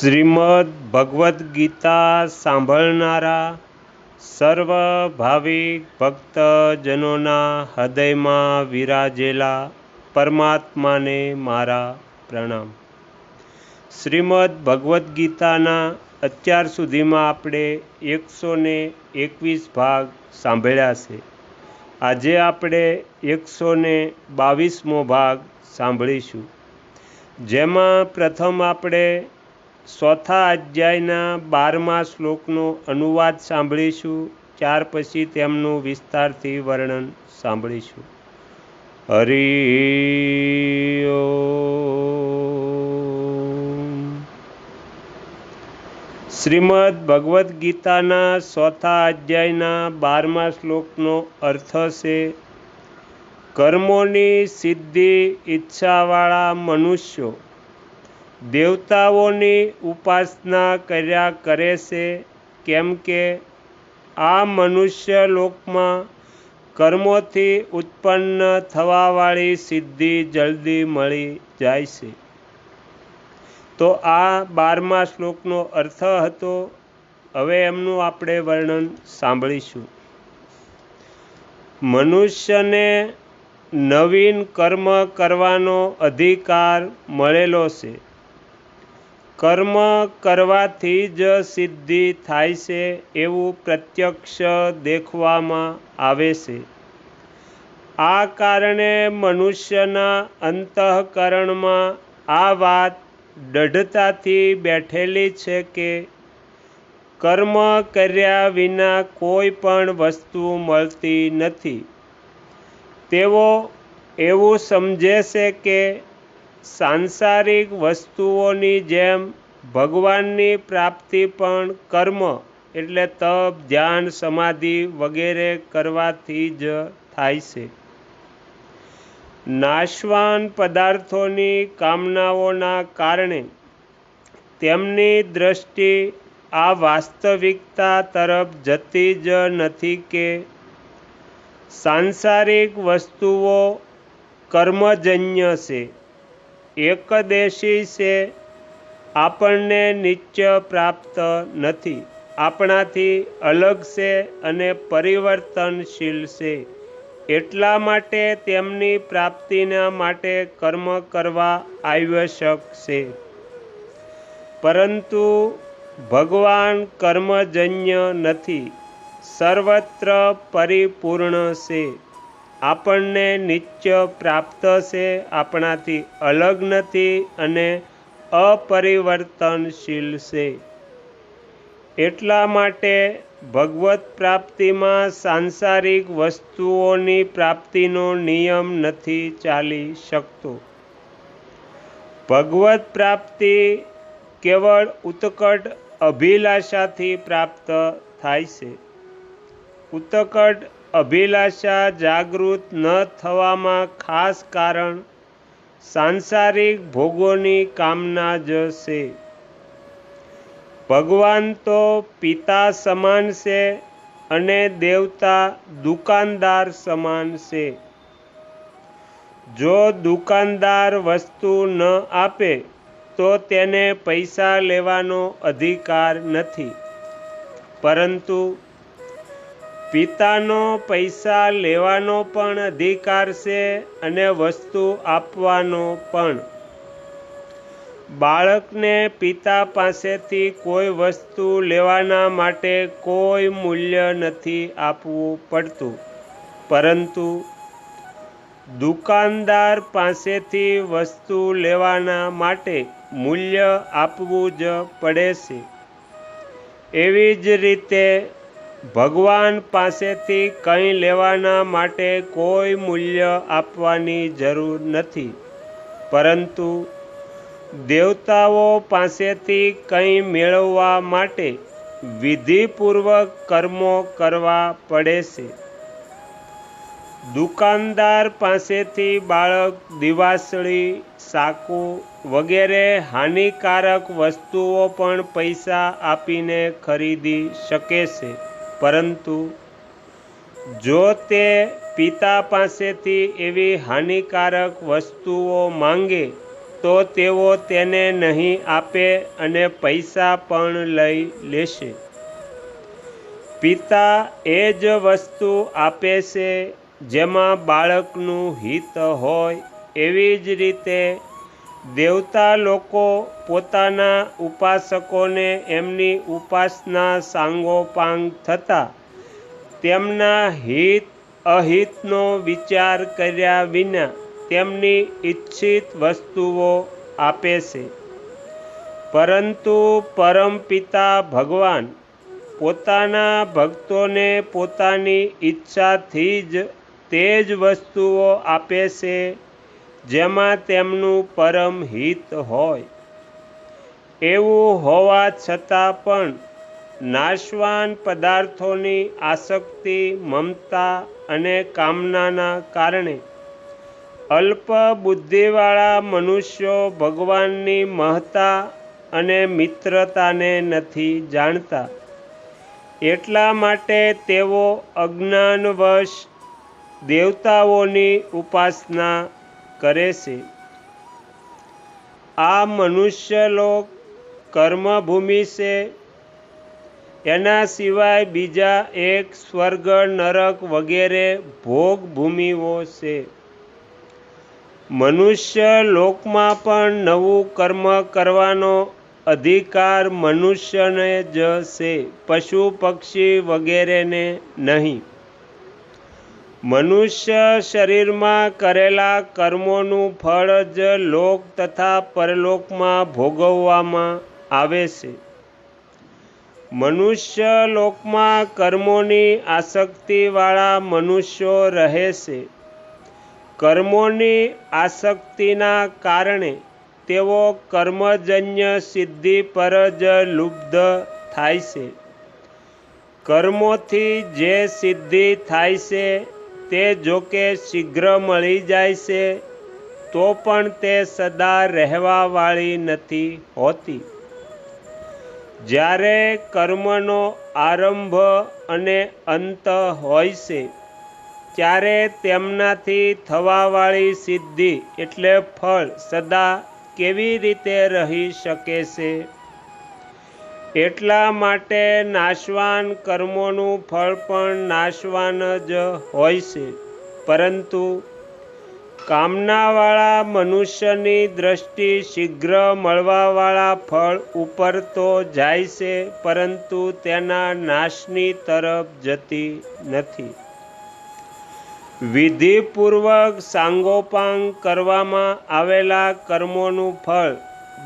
શ્રીમદ ભગવદ્ ગીતા સાંભળનારા સર્વ ભાવિક ભક્તજનોના હૃદયમાં વિરાજેલા પરમાત્માને મારા પ્રણામ. શ્રીમદ ભગવદ્ ગીતાના અત્યાર સુધીમાં આપણે એકસો ને એકવીસ ભાગ સાંભળ્યા છે. આજે આપણે એકસો ને બાવીસમો ભાગ સાંભળીશું. જેમાં પ્રથમ આપણે ચોથા અધ્યાયના બારમા શ્લોકનો અનુવાદ સાંભળીશું. ત્યાર પછી તેમનું વિસ્તારથી વર્ણન સાંભળીશું. હરિ શ્રીમદ ભગવદ્ ગીતાના ચોથા અધ્યાયના બારમા શ્લોકનો અર્થ છે, કર્મોની સિદ્ધિ ઈચ્છાવાળા મનુષ્યો દેવતાઓની ઉપાસના કર્યા કરે છે. કેમ કે આ મનુષ્ય લોકમાં કર્મોથી ઉત્પન્ન થવાવાળી સિદ્ધિ જલ્દી મળી જાય છે. તો આ બારમા શ્લોકનો અર્થ હતો. હવે એમનું આપણે વર્ણન સાંભળીશું. મનુષ્યને નવીન કર્મ કરવાનો અધિકાર મળેલો છે. કર્મ કરવાથી જ સિદ્ધિ થાય છે એવું પ્રત્યક્ષ દેખવામાં આવે છે. આ કારણે મનુષ્યના અંતઃકરણમાં આ વાત દઢતાથી બેઠેલી છે કે કર્મ કર્યા વિના કોઈ પણ વસ્તુ મળતી નથી. તેઓ એવું સમજે છે કે સાંસારિક વસ્તુઓની જેમ ભગવાનની પ્રાપ્તિ પણ કર્મ એટલે તપ, ધ્યાન, સમાધિ વગેરે કરવાથી જ થાય છે. નાશવાન પદાર્થોની કામનાઓના કારણે તેમની દ્રષ્ટિ આ વાસ્તવિકતા તરફ જતી જ નથી કે સાંસારિક વસ્તુઓ કર્મજન્ય છે. એકદેશી છે. આપણને નિત્ય પ્રાપ્ત નથી. આપણાથી અલગ છે અને પરિવર્તનશીલ છે. એટલા માટે તેમની પ્રાપ્તિના માટે કર્મ કરવા આવશ્યક છે. પરંતુ ભગવાન કર્મજન્ય નથી. સર્વત્ર પરિપૂર્ણ છે. આપણને નિત્ય પ્રાપ્ત છે, આપણાથી અલગ નથી અને અપરિવર્તનશીલ છે. એટલા માટે ભગવત પ્રાપ્તિમાં સાંસારિક વસ્તુઓની પ્રાપ્તિનો નિયમ નથી ચાલી શકતો. ભગવત પ્રાપ્તિ કેવળ ઉત્કટ અભિલાષાથી પ્રાપ્ત થાય છે. ઉત્કટ અભિલાષા જાગૃત ન થવામાં ખાસ કારણ સાંસારિક ભોગોની કામના જ છે. ભગવાન તો પિતા સમાન છે અને દેવતા દુકાનદાર સમાન છે. જો દુકાનદાર વસ્તુ ન આપે, તો તેને પૈસા લેવાનો અધિકાર નથી. પરંતુ પિતાનો પૈસા લેવાનો પણ અધિકાર છે અને વસ્તુ આપવાનો પણ. બાળકને પિતા પાસેથી કોઈ વસ્તુ લેવાના માટે કોઈ મૂલ્ય નથી આપવું પડતું. પરંતુ દુકાનદાર પાસેથી વસ્તુ લેવાના માટે મૂલ્ય આપવું જ પડે છે. એવી જ રીતે ભગવાન પાસેથી કંઈ લેવાના માટે કોઈ મૂલ્ય આપવાની જરૂર નથી. પરંતુ દેવતાઓ પાસેથી કંઈ મેળવવા માટે વિધિપૂર્વક કર્મો કરવા પડે છે. દુકાનદાર પાસેથી બાળક, દિવાસળી, સાકુ વગેરે હાનિકારક વસ્તુઓ પણ પૈસા આપીને ખરીદી શકે છે. પરંતુ જો તે પિતા પાસેથી એવી હાનિકારક વસ્તુઓ માંગે, તો તેઓ તેને નહીં આપે અને પૈસા પણ લઈ લેશે. પિતા એ જ વસ્તુ આપે છે જેમાં બાળકનું હિત હોય એવી જ રીતે દેવતા લોકો પોતાના ઉપાસકોને એમની ઉપાસના સાંગોપાંગ થતા તેમના હિત અહિતનો વિચાર કર્યા વિના તેમની ઈચ્છિત વસ્તુઓ આપે છે. પરંતુ પરમપિતા ભગવાન પોતાના ભક્તોને પોતાની ઈચ્છાથી જ તે જ વસ્તુઓ આપે છે જેમાં તેમનું પરમ હિત હોય. એવું હોવા છતાં પણ નાશવાન પદાર્થોની આસક્તિ, મમતા અને કામનાના કારણે અલ્પ બુદ્ધિવાળા મનુષ્યો ભગવાનની મહતા અને મિત્રતાને નથી જાણતા. એટલા માટે તેઓ અજ્ઞાનવશ દેવતાઓની ઉપાસના કરે છે. આ મનુષ્યલોક કર્મભૂમિ છે. એના સિવાય બીજા એક સ્વર્ગ, નરક વગેરે ભોગ ભૂમિઓ છે. મનુષ્ય લોકમાં પણ નવું કર્મ કરવાનો અધિકાર મનુષ્યને જ છે. પશુ પક્ષી વગેરેને નહીં. મનુષ્ય શરીરમાં કરેલા કર્મોનું ફળ જ લોક તથા પરલોકમાં ભોગવવામાં આવે છે. મનુષ્ય લોકમાં કર્મોની આસક્તિવાળા મનુષ્યો રહે છે. કર્મોની આસક્તિના કારણે તેઓ કર્મજન્ય સિદ્ધિ પર જ લુબ્ધ થાય છે. કર્મોથી જે સિદ્ધિ થાય છે તે જોકે શીઘ્ર મળી જાય છે, તો પણ તે સદા રહેવાવાળી નથી હોતી. જ્યારે કર્મનો આરંભ અને અંત હોય છે, ત્યારે તેમનાથી થવાવાળી સિદ્ધિ એટલે ફળ સદા કેવી રીતે રહી શકે છે? એટલા માટે નાશવાન કર્મોનું ફળ પણ નાશવાન જ હોય છે. પરંતુ કામનાવાળા મનુષ્યની દ્રષ્ટિ શીઘ્ર મળવાવાળા ફળ ઉપર તો જાય છે, પરંતુ તેના નાશની તરફ જતી નથી. વિધિપૂર્વક સાંગોપાંગ કરવામાં આવેલા કર્મોનું ફળ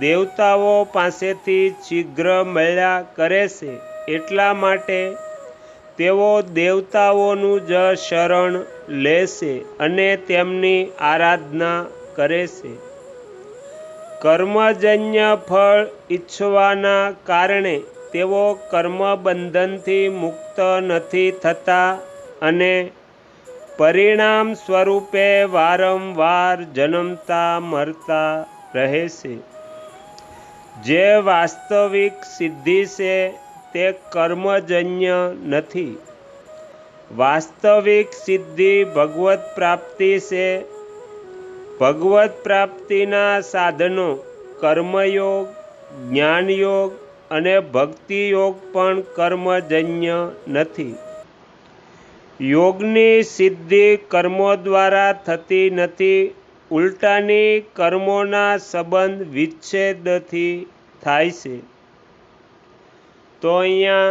દેવતાઓ પાસેથી શીઘ્ર મળ્યા કરે છે એટલા માટે તેઓ દેવતાઓનું જ શરણ લેશે અને તેમની આરાધના કરે છે. કર્મજન્ય ફળ ઈચ્છવાના કારણે તેઓ કર્મબંધનથી મુક્ત નથી થતા અને પરિણામ સ્વરૂપે વારંવાર જન્મતા મરતા રહે છે. જે વાસ્તવિક સિદ્ધિ છે તે કર્મજન્ય નથી. વાસ્તવિક સિદ્ધિ ભગવત પ્રાપ્તિ છે. ભગવત પ્રાપ્તિના સાધનો કર્મયોગ, જ્ઞાનયોગ અને ભક્તિયોગ પણ કર્મજન્ય નથી. યોગની સિદ્ધિ કર્મો દ્વારા થતી નથી. ઉલટાની કર્મોના સંબંધ વિચ્છેદથી થાય છે. તો અહીંયા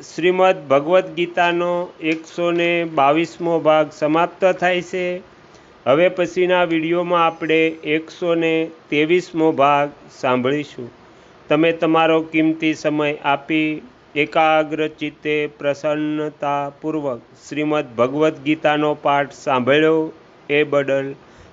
શ્રીમદ ભગવદ્ ગીતાનો એકસો ને બાવીસમો ભાગ સમાપ્ત થાય છે. હવે પછીના વિડીયોમાં આપણે એકસો ને ત્રેવીસમો ભાગ સાંભળીશું. તમે તમારો કિંમતી સમય આપી એકાગ્ર ચિત્તે પ્રસન્નતાપૂર્વક શ્રીમદ ભગવદ્ ગીતાનો પાઠ સાંભળ્યો એ બદલ